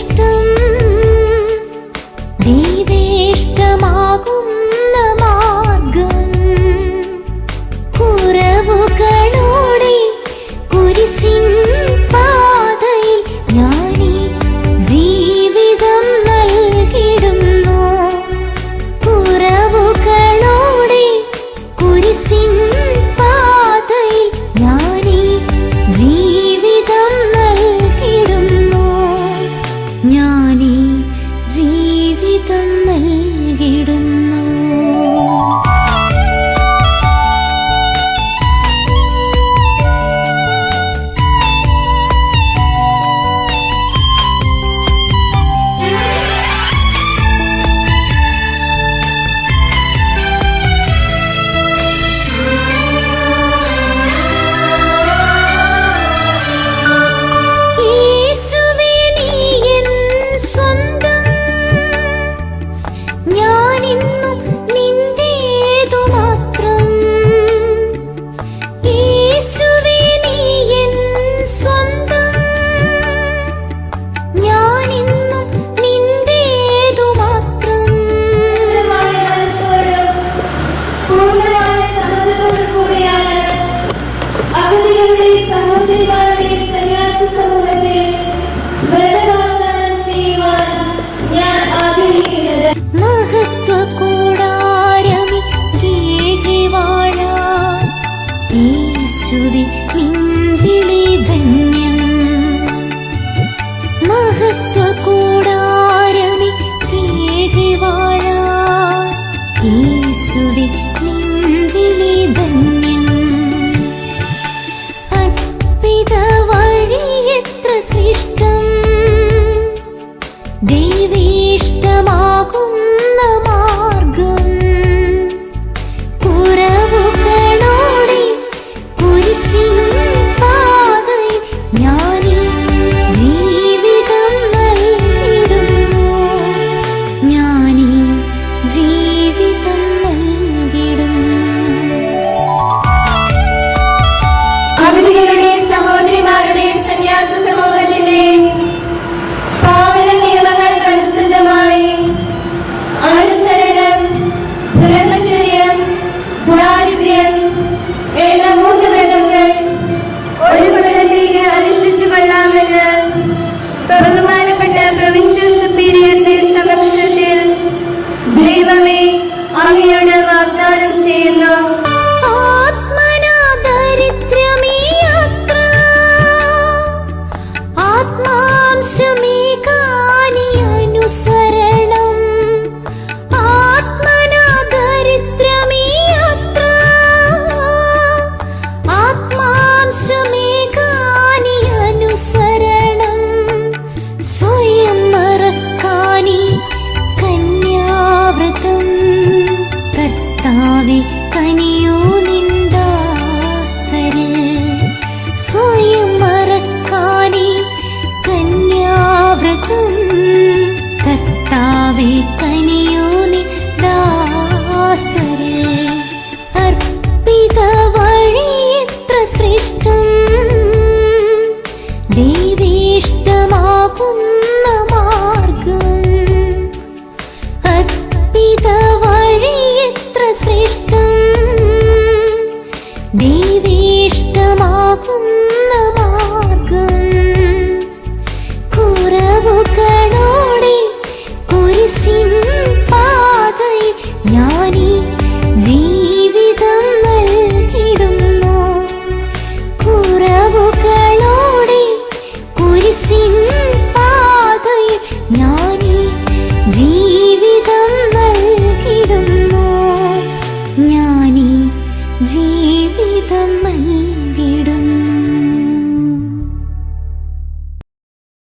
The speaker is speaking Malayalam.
Каждый സഹോദരിമാരുടെ സന്യാസ സമൂഹത്തിൽ വ്രതവാഗ്ദാനം ചെയ്യുവാൻ ഞാൻ ആഗ്രഹിക്കുന്നത്. മഹത്വ കൂടാരമി ദേവാണ ശ്രുതി നിന്തിളി ധന്യം. മഹത്വ കൂടാരമി ദേവാണ 爱你哟